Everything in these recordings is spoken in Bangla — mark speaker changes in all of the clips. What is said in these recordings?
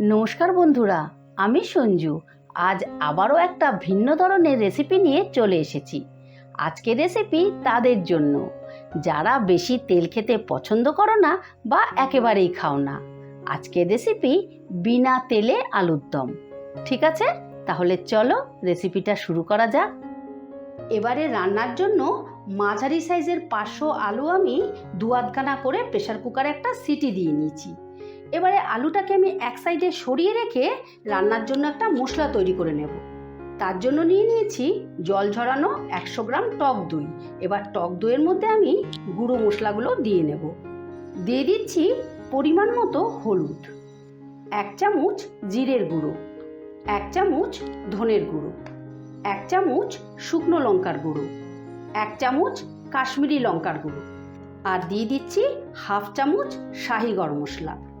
Speaker 1: নমস্কার বন্ধুরা, আমি সঞ্জু। আজ আবারও একটা ভিন্ন ধরনের রেসিপি নিয়ে চলে এসেছি। আজকের রেসিপি তাদের জন্য। যারা বেশি তেল খেতে পছন্দ করো না বা একেবারেই খাও না, আজকের রেসিপি বিনা তেলে আলুর দম। ঠিক আছে? তাহলে চলো রেসিপিটা শুরু করা যাক। এবারে রান্নার জন্য মাঝারি সাইজের পাঁচশো আলু আমি দু আধখানা করে প্রেশার কুকারে একটা সিটি দিয়ে নিয়েছি। এবারে আলুটাকে আমি এক সাইডে সরিয়ে রেখে রান্নার জন্য একটা মশলা তৈরি করে নেব। তার জন্য নিয়ে নিয়েছি জল ঝরানো একশো গ্রাম টক দই। এবার টক দইয়ের মধ্যে আমি গুঁড়ো মশলাগুলো দিয়ে নেব। দিয়ে দিচ্ছি পরিমাণ মতো হলুদ, এক চামচ জিরের গুঁড়ো, এক চামচ ধনের গুঁড়ো, এক চামচ শুকনো লঙ্কার গুঁড়ো, এক চামচ কাশ্মীরি লঙ্কার গুঁড়ো। আর দিয়ে দিচ্ছি হাফ চামচ শাহি গরম মশলা।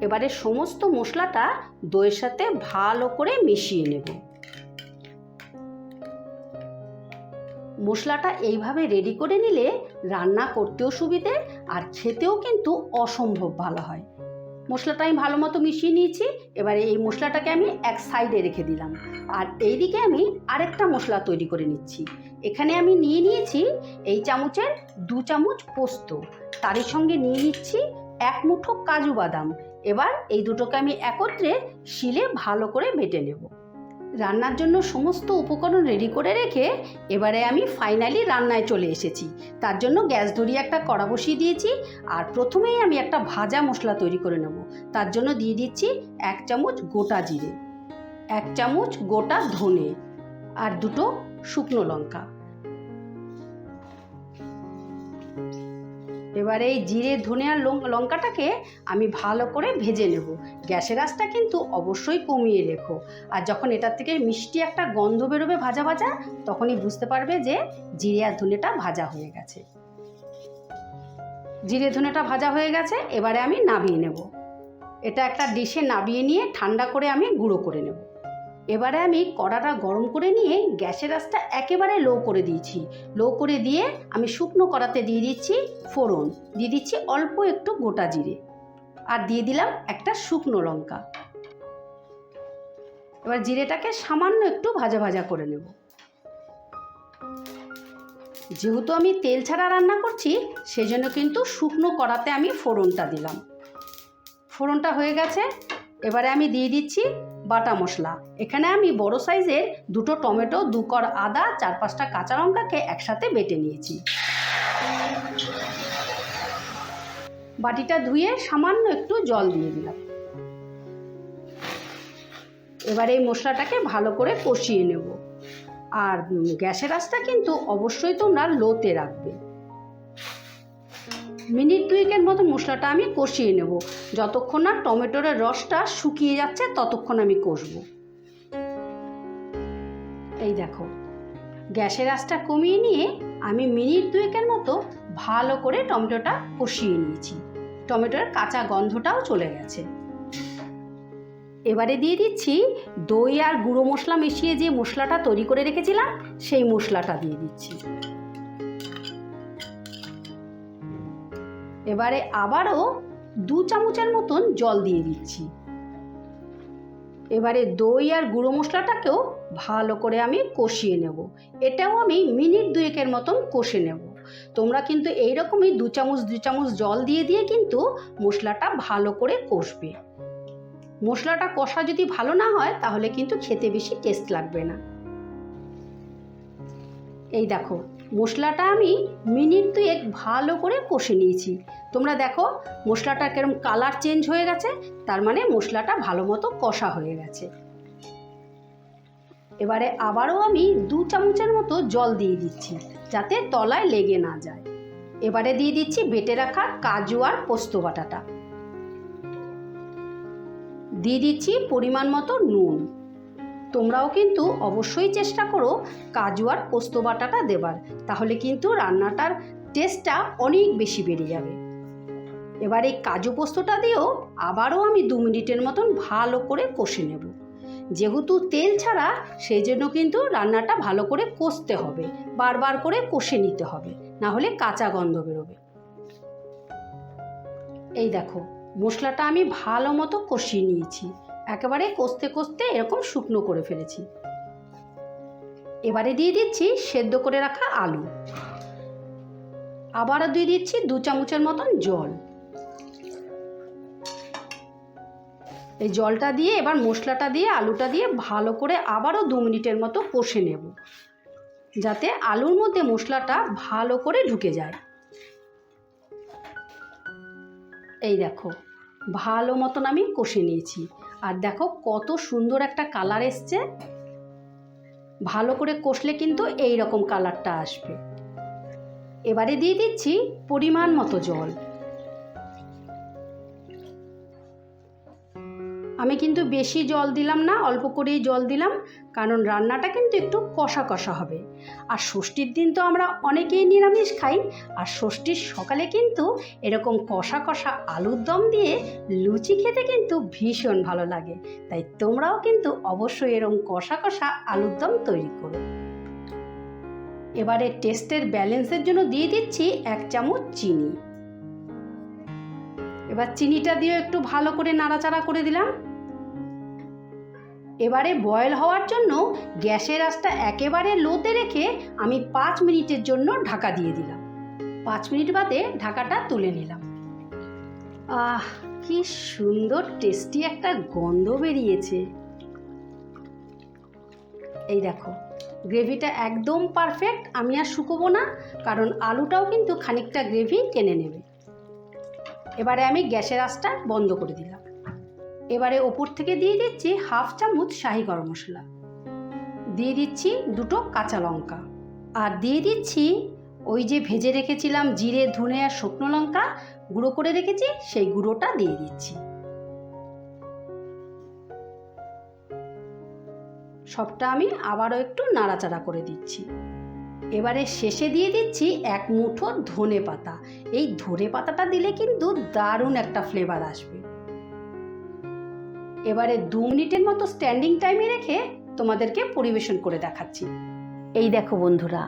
Speaker 1: এবারে সমস্ত মশলাটা দইয়ের সাথে ভালো করে মিশিয়ে নেব। মশলাটা এইভাবে রেডি করে নিলে রান্না করতেও সুবিধে আর খেতেও কিন্তু অসম্ভব ভালো হয়। মশলাটা আমি ভালো মতো মিশিয়ে নিয়েছি, এবারে এই মশলাটাকে আমি এক সাইডে রেখে দিলাম। আর এইদিকে আমি আরেকটা মশলা তৈরি করে নিচ্ছি। এখানে আমি নিয়ে নিয়েছি এই চামচের দু চামচ পোস্ত। তারই সঙ্গে নিয়ে নিচ্ছি এক মুঠো কাজু বাদাম। এবার এই দুটোকে আমি একত্রে শিলে ভালো করে বেটে নেব। রান্নার জন্য সমস্ত উপকরণ রেডি করে রেখে এবারে আমি ফাইনালি রান্নায় চলে এসেছি। তার জন্য গ্যাস ধরিয়ে একটা কড়া বসিয়ে দিয়েছি আর প্রথমেই আমি একটা ভাজা মশলা তৈরি করে নেব। তার জন্য দিয়ে দিচ্ছি এক চামচ গোটা জিরে, এক চামচ গোটা ধনে আর দুটো শুকনো লঙ্কা। এবারে এই জিরে, ধনে আর লঙ্কাটাকে আমি ভালো করে ভেজে নেব। গ্যাসের আঁচটা কিন্তু অবশ্যই কমিয়ে রেখো। আর যখন এটার থেকে মিষ্টি একটা গন্ধ বেরোবে ভাজা ভাজা, তখনই বুঝতে পারবে যে জিরে আর ধনেটা ভাজা হয়ে গেছে। জিরে, ধনেটা ভাজা হয়ে গেছে, এবারে আমি নাবিয়ে নেব। এটা একটা ডিশে নাবিয়ে নিয়ে ঠান্ডা করে আমি গুঁড়ো করে নেব। এবারে আমি কড়াটা গরম করে নিয়ে গ্যাসের আঁচটা একেবারে লো করে দিয়েছি। লো করে দিয়ে আমি শুকনো কড়াতে দিয়ে দিচ্ছি ফোড়ন। দিয়ে দিচ্ছি অল্প একটু গোটা জিরে। আর দিয়ে দিলাম একটা শুকনো লঙ্কা। এবার জিরেটাকে সামান্য একটু ভাজা ভাজা করে নেব। যেহেতু আমি তেল ছাড়া রান্না করছি, সেজন্য কিন্তু শুকনো কড়াতে আমি ফোড়নটা দিলাম। ফোড়নটা হয়ে গেছে। এবারে আমি দিয়ে দিচ্ছি বাটা মশলা। এখানে আমি বড় সাইজের দুটো টমেটো, দু কর আদা, চার পাঁচটা কাঁচা লঙ্কাকে একসাথে বেটে নিয়েছি। বাটিটা ধুয়ে সামান্য একটু জল দিয়ে দিলাম। এবার এই মশলাটাকে ভালো করে কষিয়ে নেব। আর গ্যাসের আঁচটা কিন্তু অবশ্যই তোমরা লোতে রাখবে। মিনিট দুয়েকের মতো মশলাটা আমি কষিয়ে নেব। যতক্ষণ না টমেটোর রসটা শুকিয়ে যাচ্ছে, ততক্ষণ আমি কষবো। এই দেখো, গ্যাসের আঁচটা কমিয়ে নিয়ে আমি মিনিট দুয়েকের মতো ভালো করে টমেটোটা কষিয়ে নিয়েছি। টমেটোর কাঁচা গন্ধটাও চলে গেছে। এবারে দিয়ে দিচ্ছি দই আর গুঁড়ো মশলা মিশিয়ে যে মশলাটা তৈরি করে রেখেছিলাম, সেই মশলাটা দিয়ে দিচ্ছি। এবারে আবারও দু চামচের মতন জল দিয়ে দিচ্ছি। এবারে দই আর গুঁড়ো মশলাটাকেও ভালো করে আমি কষিয়ে নেব। এটাও আমি মিনিট দুয়েকের মতন কষে নেব। তোমরা কিন্তু এইরকমই দু চামচ দু চামচ জল দিয়ে দিয়ে কিন্তু মশলাটা ভালো করে কষবে। মশলাটা কষা যদি ভালো না হয়, তাহলে কিন্তু খেতে বেশি টেস্ট লাগবে না। এই দেখো মশলাটা আমি মিনিট দুয়েক ভালো করে কষে নিয়েছি। তোমরা দেখো, মশলাটা কেরম কালার চেঞ্জ হয়ে গেছে, তার মানে মশলাটা ভালো মতো কষা হয়ে গেছে। এবারে আবারও আমি দু চামচের মতো জল দিয়ে দিচ্ছি, যাতে তলায় লেগে না যায়। এবারে দিয়ে দিচ্ছি বেটে রাখা কাজু আর পোস্ত বাটাটা। দিয়ে দিচ্ছি পরিমাণ মতো নুন। তোমরাও কিন্তু অবশ্যই চেষ্টা করো কাজু আর পোস্ত বাটাটা দেবার। তাহলে কিন্তু রান্নাটার টেস্টটা অনেক বেশি বেড়ে যাবে। এবার এই কাজু পোস্তটা দিয়েও আবারও আমি দু মিনিটের মতন ভালো করে কষে নেব। যেহেতু তেল ছাড়া সেই জন্য কিন্তু রান্নাটা ভালো করে কষতে হবে, বারবার করে কষে নিতে হবে, না হলে কাঁচা গন্ধ বেরোবে। এই দেখো, মশলাটা আমি ভালো মতো কষিয়ে নিয়েছি।
Speaker 2: একেবারে কষতে কষতে এরকম শুকনো করে ফেলেছি। এবারে দিয়ে দিচ্ছি সেদ্ধ করে রাখা আলু। আবারও দিয়ে দিচ্ছি দু চামচের মতন জল। এই জলটা দিয়ে, এবার মশলাটা দিয়ে, আলুটা দিয়ে ভালো করে আবারও দু মিনিটের মতো কষে নেব। যাতে আলুর মধ্যে মশলাটা ভালো করে ঢুকে যায়। এই দেখো, ভালো মতন আমি কষে নিয়েছি। আর দেখো কত সুন্দর একটা কালার এসছে। ভালো করে কষলে কিন্তু এই রকম কালারটা আসবে। এবারে দিয়ে দিচ্ছি পরিমাণ মতো জল। আমি কিন্তু বেশি জল দিলাম না, অল্প করেই জল দিলাম, কারণ রান্নাটা কিন্তু একটু কষা কষা হবে। আর ষষ্ঠীর দিন তো আমরা অনেকেই নিরামিষ খাই, আর ষষ্ঠীর সকালে কিন্তু এরকম কষা কষা আলুর দম দিয়ে লুচি খেতে কিন্তু ভীষণ ভালো লাগে। তাই তোমরাও কিন্তু অবশ্যই এরকম কষা কষা আলুর দম তৈরি করো। এবারে টেস্টের ব্যালেন্সের জন্য দিয়ে দিচ্ছি এক চামচ চিনি। এবার চিনিটা দিয়ে একটু ভালো করে নাড়াচাড়া করে দিলাম। এবারে বয়েল হওয়ার জন্য গ্যাসের আঁচটা একেবারে লোতে রেখে আমি পাঁচ মিনিটের জন্য ঢাকা দিয়ে দিলাম। পাঁচ মিনিট বাদে ঢাকাটা তুলে নিলাম। আহ, কি সুন্দর টেস্টি একটা গন্ধ বেরিয়েছে। এই দেখো, গ্রেভিটা একদম পারফেক্ট, আমি আর শুকোবো না, কারণ আলুটাও কিন্তু খানিকটা গ্রেভি টেনে নেবে। এবারে আমি গ্যাসের আঁচটা বন্ধ করে দিলাম। এবারে ওপর থেকে দিয়ে দিচ্ছি হাফ চামচ শাহি গরম মশলা। দিয়ে দিচ্ছি দুটো কাঁচা লঙ্কা। আর দিয়ে দিচ্ছি ওই যে ভেজে রেখেছিলাম জিরে, ধনে আর শুকনো লঙ্কা, গুঁড়ো করে রেখেছি, সেই গুঁড়োটা দিয়ে দিচ্ছি। সবটা আমি আবারও একটু নাড়াচাড়া করে দিচ্ছি। এবারে শেষে দিয়ে দিচ্ছি এক মুঠো ধনে পাতা। এই ধনে পাতাটা দিলে কিন্তু দারুণ একটা ফ্লেভার আসবে। এবারে দু মিনিটের মতো স্ট্যান্ডিং টাইমে রেখে তোমাদেরকে পরিবেশন করে দেখাচ্ছি।
Speaker 1: এই দেখো বন্ধুরা,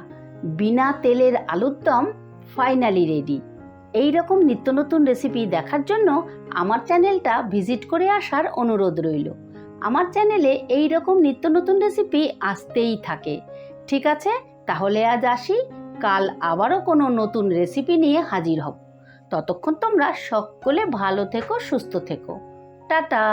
Speaker 1: বিনা তেলের আলুর দম ফাইনালি রেডি এই রকম নিত্য নতুন রেসিপি দেখার জন্য আমার চ্যানেলটা ভিজিট করে আসার অনুরোধ রইল। আমার চ্যানেলে এই রকম নিত্য নতুন রেসিপি আসতেই থাকে। ঠিক আছে? তাহলে আজ আসি, কাল আবারও কোনো নতুন রেসিপি নিয়ে হাজির হব। ততক্ষণ তোমরা সকলে ভালো থেকো, সুস্থ থেকো। টাটা!